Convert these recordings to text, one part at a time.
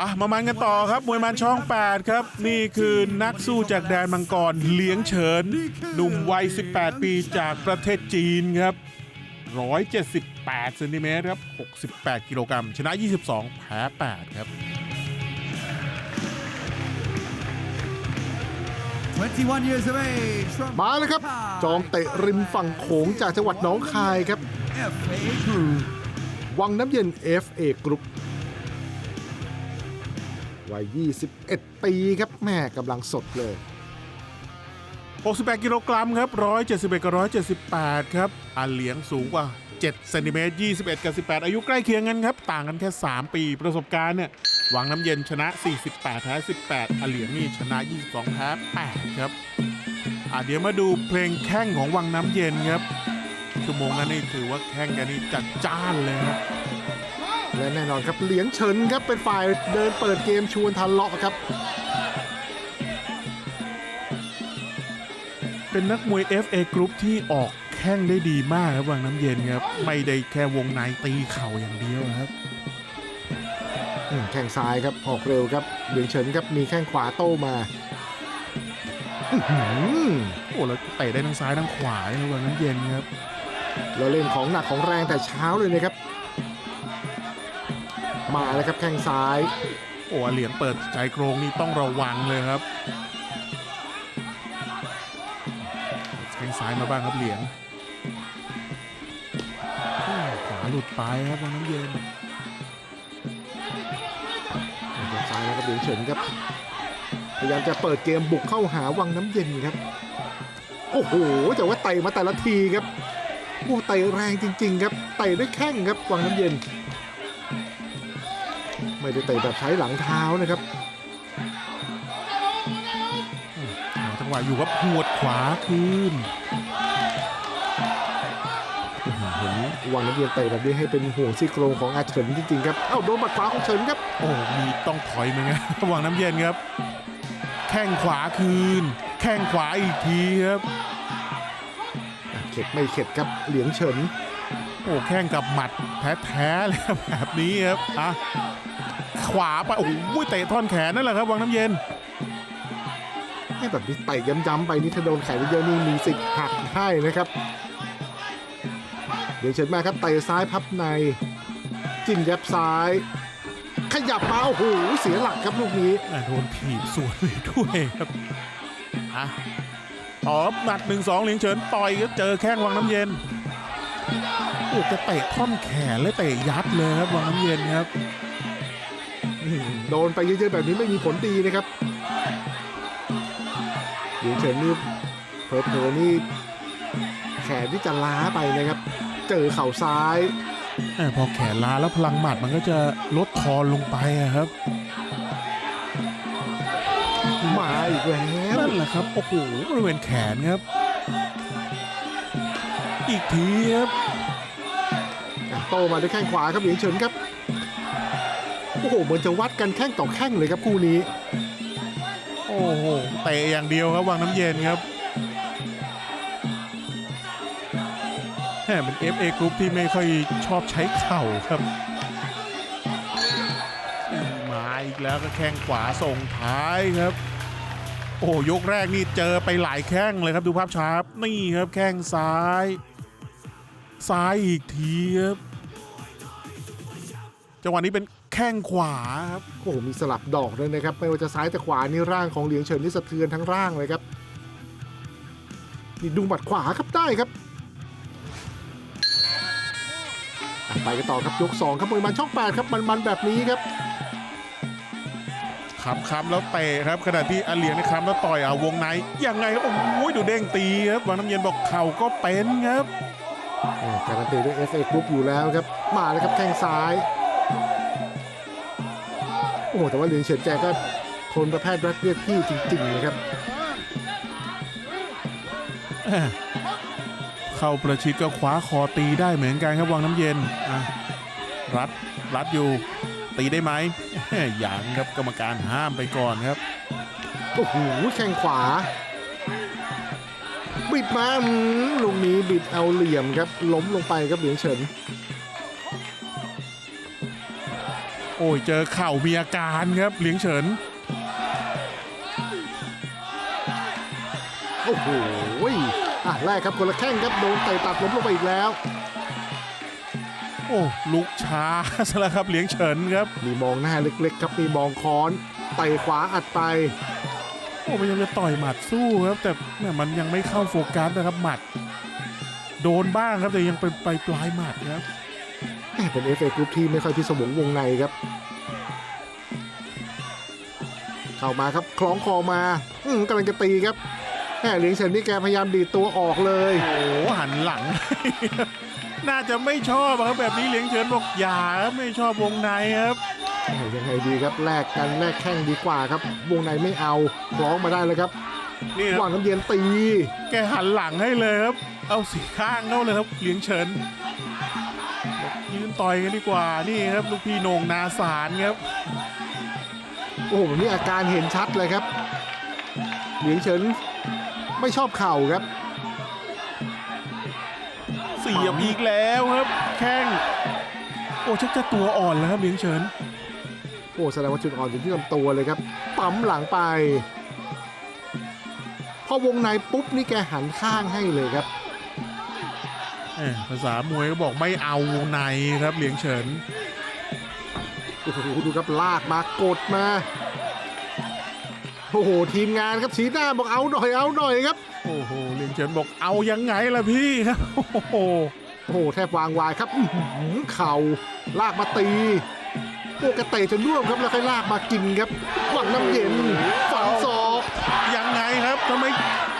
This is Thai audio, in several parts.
อะมามันกันต่อครับมวยมันช่อง 8 ครับ นี่คือนักสู้จากแดนมังกรเลี้ยงเฉินหนุ่มวัย 18 ปีจากประเทศจีนครับ 178เซนติเมตรครับ 68 กิโลกรัมชนะ 22 แพ้ 8 ครับ 21 years of age from มาแล้วครับ จองเตะริมฝั่งโขงจากจังหวัดหนองคายครับ FA Group วังน้ำเย็น FA Group วัย 21 ปีครับแม่กำลังสดเลย 68 กิโลกรัมครับ 171 กับ 178 ครับอาเหลียงสูงกว่า 7 เซนติเมตร 21 กับ 18 อายุใกล้เคียงกันครับ ต่างกันแค่ 3 ปีประสบการณ์เนี่ยวังน้ำเย็นชนะ 48 แพ้ 18อาเหลียงนี่ชนะ 22 แพ้ 8 ครับอะเดี๋ยวมาดูเพลงแข้งของวังน้ำเย็นครับชั่วโมงนั้นนี่ถือว่าแข้งกันนี่จัดจ้านเลยครับ และแน่นอนครับเหลียงเฉินครับเป็นฝ่ายเดินเปิดเกมชวนทะเลาะครับ เป็นนักมวย FA Group ที่ออกแข้งได้ดีมากครับวังน้ำเย็นครับไม่ได้แค่วงในตีเข่าอย่างเดียวครับอืมแข้งซ้ายครับออกเร็วครับเหลียงเฉินครับมีแข้งขวาโต้มาอื้อหือโอ้แล้วเตะได้ทั้งซ้ายทั้งขวาครับวังน้ำเย็นครับเราเล่นของหนักของแรงแต่เช้าเลยนะครับ มาแล้วครับแข้งซ้าย โอ้เหรียญเปิดใจโครงนี่ต้องระวังเลยครับแข้งซ้ายมาบ้างครับเหรียญขวาหลุดไปครับวังน้ำเย็นแข้งซ้ายแล้วครับเหลียงเฉินครับพยายามจะเปิดเกมบุกเข้าหาวังน้ำเย็นครับโอ้โหแต่ว่าเตะมาแต่ละทีครับโอ้เตะแรงจริง ๆ ครับเตะด้วยแข้งครับวังน้ำเย็น ไม่ได้เตะแบบใช้หลังเท้านะครับหาจังหวะอยู่ครับหัวดขวาคืนเห็นวังน้ำเย็นเตะแบบนี้ให้เป็นห่วงซี่โครงของอาเฉินจริงๆครับ เอ้าโดนหมัดขวาของเฉินครับ โอ้มีต้องถอยเหมือนกันวังน้ำเย็นครับ แข้งขวาคืน แข้งขวาอีกทีครับอะเข็ดไม่เข็ดครับเหลียงเฉิน โอ้แข้งกับหมัดแท้ๆเลยครับแบบนี้ครับอะ ขวาไปโอ้โหเตะท่อนแขนนั่นแหละครับวังน้ำเย็นให้แบบนี้เตะย้ำๆไปนี่ถ้าโดนแขนเยอะๆนี่มีสิทธิ์หักให้นะครับเหลียงเฉินมาครับเตะซ้ายพับในจิ้มยับซ้าย ขยับมาโอ้โหเสียหลักครับลูกนี้อะโดนถีบสวนไปด้วยครับอะต่อหมัดหนึ่งสองเหลียงเฉินต่อยก็เจอแข้งวังน้ำเย็นโอ้จะเตะท่อนแขนและเตะยัดเลยครับวังน้ำเย็นครับ โดนไปเยอะๆแบบนี้ไม่มีผลดีนะครับเหลียงเฉินนี่เผลอๆนี่แขนที่จะล้าไปนะครับ เจอเข่าซ้ายเอ้ยพอแขนล้าแล้วพลังหมัดมันก็จะลดทอนลงไปอะครับมาอีกแล้วนั่นแหละครับโอ้โหบริเวณแขนครับ อีกทีครับอะโตมาด้วยแข้งขวาครับเหลียงเฉินครับ โอ้โหเหมือนจะวัดกันแข้งต่อแข้งเลยครับคู่นี้ โอ้โหเตะอย่างเดียวครับวังน้ำเย็นครับแหมเป็น FA กรุ๊ปที่ไม่ค่อยชอบใช้เข่าครับ มาอีกแล้วก็แข้งขวาส่งท้ายครับ โอ้ยกแรกนี่เจอไปหลายแข้งเลยครับดูภาพช้ารับนี่ครับแข้งซ้าย ซ้ายอีกทีครับจังหวะนี้เป็น แข้งขวาครับโอ้โหมีสลับดอกด้วยนะครับ ไม่ว่าจะซ้ายแต่ขวานี่ร่างของเหลียงเฉินนี่สะเทือนทั้งร่างเลยครับนี่ดูหมัดขวาครับได้ครับอะไปกันต่อครับยกสองครับมวยมันช่องแปดครับมันๆแบบนี้ครับคำคำแล้วเตะครับขณะที่อาเหลียงในคำแล้วต่อยเอาวงในยังไงครับโอ้ยดูเด้งตีครับวังน้ำเย็นบอกเข่าก็เป็นครับอ่าการันตีด้วย FA Group อยู่แล้วครับ มาแล้วครับแข้งซ้ายโอ้โหแต่ว่าเหลียงเฉินแจก็ทนประแพทย์รักเรียกพี่จริงๆนะครับเข้าประชิดก็คว้าคอตีได้เหมือนกันครับวังน้ำเย็นอะรัดรัดอยู่ ตีได้ไหมอย่างครับกรรมการห้ามไปก่อนครับโอ้โหแข้งขวา บิดมาอืมลูกนี้บิดเอาเหลี่ยมครับ ล้มลงไปครับเหลียงเฉิน โอ้ยเจอเข่ามีอาการครับเหลียงเฉิน โอ้โหอะแรกครับคนละแข้งครับโดนเตะตัดล้มลงไปอีกแล้ว โอ้ลุกช้าซะแล้วครับเหลียงเฉินครับ มีมองหน้าเล็กๆ ครับมีมองค้อนเตะขวาอัดไปโอ้พยายามจะต่อยหมัดสู้ครับ แต่แม่มันยังไม่เข้าโฟกัสนะครับหมัด โดนบ้างครับแต่ยังเป็นไปปลายหมัดครับแหม่ เป็นเอฟเอกรุ๊ปที่ไม่ค่อยพิศวงวงในครับ เข้ามาครับคล้องคอมา อืมกำลังจะตีครับแหมเหลียงเฉินนี่แกพยายามดีดตัวออกเลย โอ้หันหลัง น่าจะไม่ชอบอะครับแบบนี้เหลียงเฉินบอกอย่าครับไม่ชอบวงในครับแหม่ยังไงดีครับแลกกันแลกแข้งดีกว่าครับ วงในไม่เอาคล้องมาได้เลยครับนี่ครับวางน้ำเย็นตี แกหันหลังให้เลยครับ เอาสีข้างเข้าเลยครับเหลียงเฉินบอก ยืนต่อยกันดีกว่านี่ครับลูกพี่โหนงนาสารครับโอ้โหนี่อาการเห็นชัดเลยครับเหลียงเฉินไม่ชอบเข่าครับเสียบอีกแล้วครับ แข้งโอ้ชักจะตัวอ่อนแล้วครับเหลียงเฉินโอ้แสดงว่าจุดอ่อนอยู่ที่ลำตัวเลยครับปั๊มหลังไป พอวงในปุ๊บนี่แกหันข้างให้เลยครับเอ้ย ภาษามวยก็บอกไม่เอาวงในครับเหลียงเฉินโอ้โหดูครับลากมากดมาโอ้โหทีมงานครับชี้หน้าบอกเอาหน่อยเอาหน่อยครับโอ้โหเหลียงเฉินบอกเอายังไงล่ะพี่ครับโอ้โหโอ้โหแทบวางวายครับอื้อหือเข่าลากมาตีโอ้กระเตะจนน่วมครับแล้วค่อยลากมากินครับหวังน้ำเย็นฝังศอกยังไงครับทำไม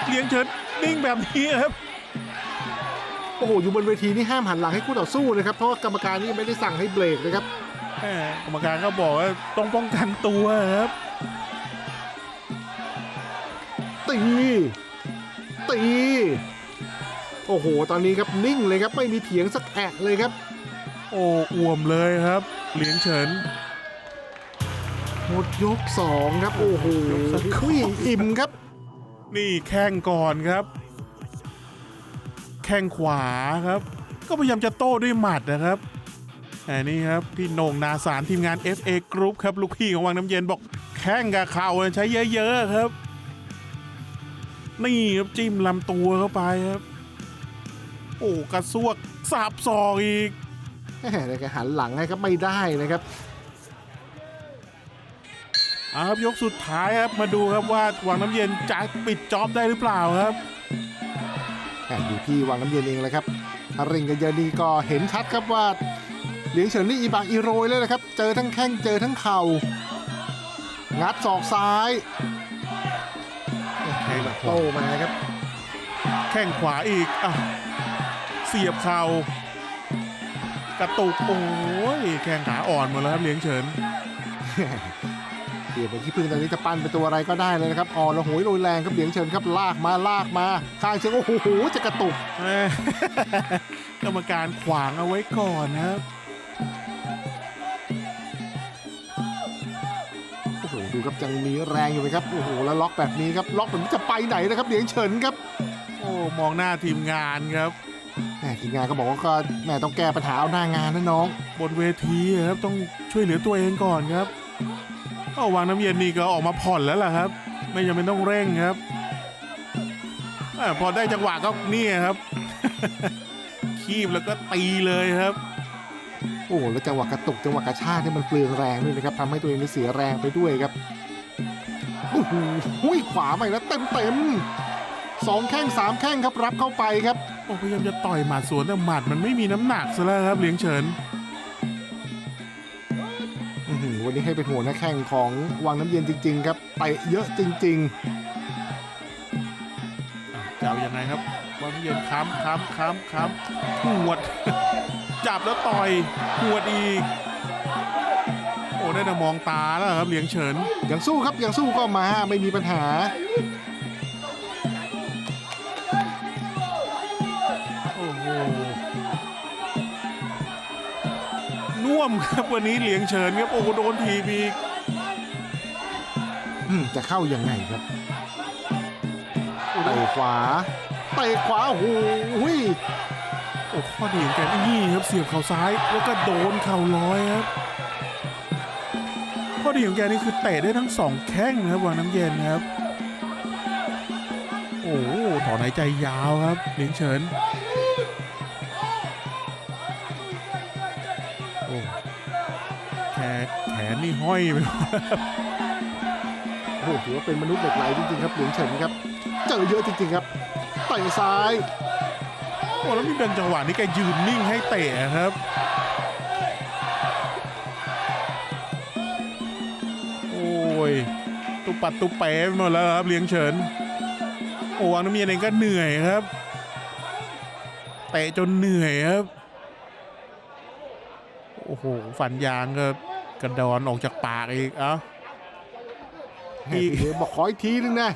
เหลียงเฉินนิ่งแบบนี้ครับ โอ้โหอยู่บนเวทีนี่ห้ามหันหลังให้คู่ต่อสู้นะครับเพราะว่ากรรมการนี่ไม่ได้สั่งให้เบรกนะครับแหม่กรรมการก็บอกว่าต้องป้องกันตัวครับตีตีโอ้โห ตอนนี้ครับนิ่งเลยครับไม่มีเถียงสักแอะเลยครับ โอ้อ่วมเลยครับเหลียงเฉินหมดยกสองครับ โอ้โหยกสองคุยอิ่มครับ นี่แข้งก่อนครับ แข้งขวาครับ ก็พยายามจะโต้ด้วยหมัดนะครับแต่นี่ครับพี่โหน่งนาสารทีมงาน FA Group ครับลูกพี่ของวังน้ำเย็นบอกแข้งกับเข่าใช้เยอะๆครับ นี่ครับจิ้มลำตัวเข้าไปครับ โอ้กระซวกสับศอกอีกแหมแต่แกหันหลังให้ครับไม่ได้นะครับเอาครับยกสุดท้ายครับมาดูครับว่าวังน้ำเย็นจะปิดจ็อบได้หรือเปล่าครับแอบดูพี่วางน้ำเย็นเองเลยครับถ้าเร่งกันเยอะนี่ก็เห็นชัดครับว่าเหลียงเฉินนี่อีบากอีโรยเลยนะครับ เจอทั้งแข้งเจอทั้งเข่า งัดศอกซ้ายแข้งขโต้วามาครับ แข้งขวาอีกอะเสียบเข่ากระตุกโอ้ยแข้งขาอ่อนหมดแล้วครับเลี้ยงเฉิน เปลี่ยนเป็นที่พึ่งตอนนี้จะปั้นเป็นตัวอะไรก็ได้เลยนะครับอ่อนระโหยโรยแรงครับเหลียงเฉินครับลากมาลากมาข้างเชิงโอ้โหจะกระตุกแม่กรรมการขวางเอาไว้ก่อนนะครับโอ้โหดูครับยังมีแรงอยู่ไหมครับโอ้โหแล้วล็อกแบบนี้ครับล็อกแบบนี้จะไปไหนนะครับเหลียงเฉินครับ โอ้มองหน้าทีมงานครับแหมทีมงานก็บอกว่าก็แหมต้องแก้ปัญหาเอาหน้างานนะน้อง บนเวทีครับต้องช่วยเหลือตัวเองก่อนครับ เอาวางน้ำเย็นนี่ก็ออกมาผ่อนแล้วล่ะครับ ไม่จำเป็นต้องเร่งครับอาพอได้จังหวะก็นี่ครับ คีบแล้วก็ตีเลยครับ โอ้โหแล้วจังหวะกระตุกจังหวะกระชากนี่มันเปลืองแรงด้วยนะครับทำให้ตัวเองนี่เสียแรงไปด้วยครับโอ้โหหุ้ยขวาไปแล้วเต็มเต็มๆสองแข้งสามแข้งครับรับเข้าไปครับโอ้พยายามจะต่อยหมัดสวนแต่หมัดมันไม่มีน้ำหนักซะแล้วครับเลี้ยงเฉินอื้อหือ วันนี้ให้เป็นหัวหน้าแข้งของวังน้ำเย็นจริง ๆ ครับเตะเยอะจริง ๆจะเอายังไงครับวางเย็นค้ำค้ำค้ำค้ำหวด จับแล้วต่อยหวดอีก โอ้ได้แต่มองตาแล้วครับเลี้ยงเฉินยังสู้ครับยังสู้ก็มาไม่มีปัญหา วมครับวันนี้เหลียงเฉินครับโอ้โหโดนทีบอีกอืมจะเข้ายังไงครับเตะขวาเตะขวาโอ้โหหุ้ยโอ้ข้อดีของแกนี่ครับเสียบเข่าซ้าย แล้วก็โดนเข่าลอยครับข้อดีของแกนี่คือเตะได้ทั้งสองแข้งนะครับวางน้ำเย็นครับ โอ้โหถอนหายใจยาวครับเหลียงเฉิน นแขนนี่ห้อยไปหมดโอ้โหถือว่าเป็นมนุษย์เหล็กไหลจริงๆครับเหลียงเฉินครับ เจอเยอะจริงๆครับเตะซ้าย โอ้แล้วมีเป็นจังหวะนี้แกยืนนิ่งให้เตะครับ โอ้ย ตุปัดตุเป๋ไปหมดแล้วครับเลี้ยงเฉิน โอ้วางน้ำเย็นเองก็เหนื่อยครับ เตะจนเหนื่อยครับ โอ้โห ฝันยางก็ กระดอนออกจากปากอีกเอ้าแหม่พี่เดบอกขออีกทีนึงนะ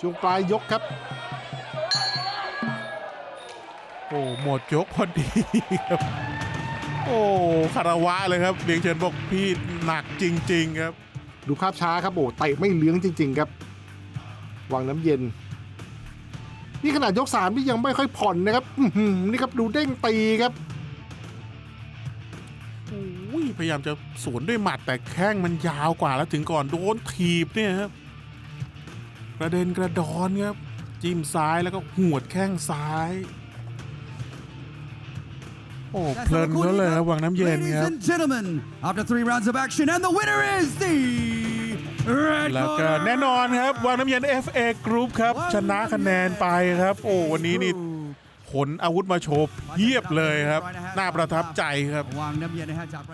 ช่วงปลายยกครับ โอ้หมดยกพอดีครับ โอ้คารวะเลยครับเลี้ยงเฉินบอกพี่หนักจริง ๆ ครับ ดูภาพช้าครับโอ้เตะไม่เลี้ยงจริง ๆ ครับวังน้ำเย็น นี่ขนาดยกสามที่ยังไม่ค่อยผ่อนนะครับอื้อหือนี่ครับดูเด้งตีครับอุ้ย พยายามจะสวนด้วยหมัดแต่แข้งมันยาวกว่าแล้วถึงก่อนโดนถีบเนี่ยครับกระเด็นกระดอนครับจิ้มซ้ายแล้วก็หวดแข้งซ้าย โอ้เพลินเขาเลยครับวังน้ำเย็น Ladies ครับ and gentlemen, after three rounds of action, and the winner is the red แล้วก็ corner. แน่นอนครับวังน้ำเย็น FA Group ครับชนะคะแนนไปครับ โอ้วันนี้นี่ขนอาวุธมาโชว์เพียบเลยครับ น่าประทับใจครับ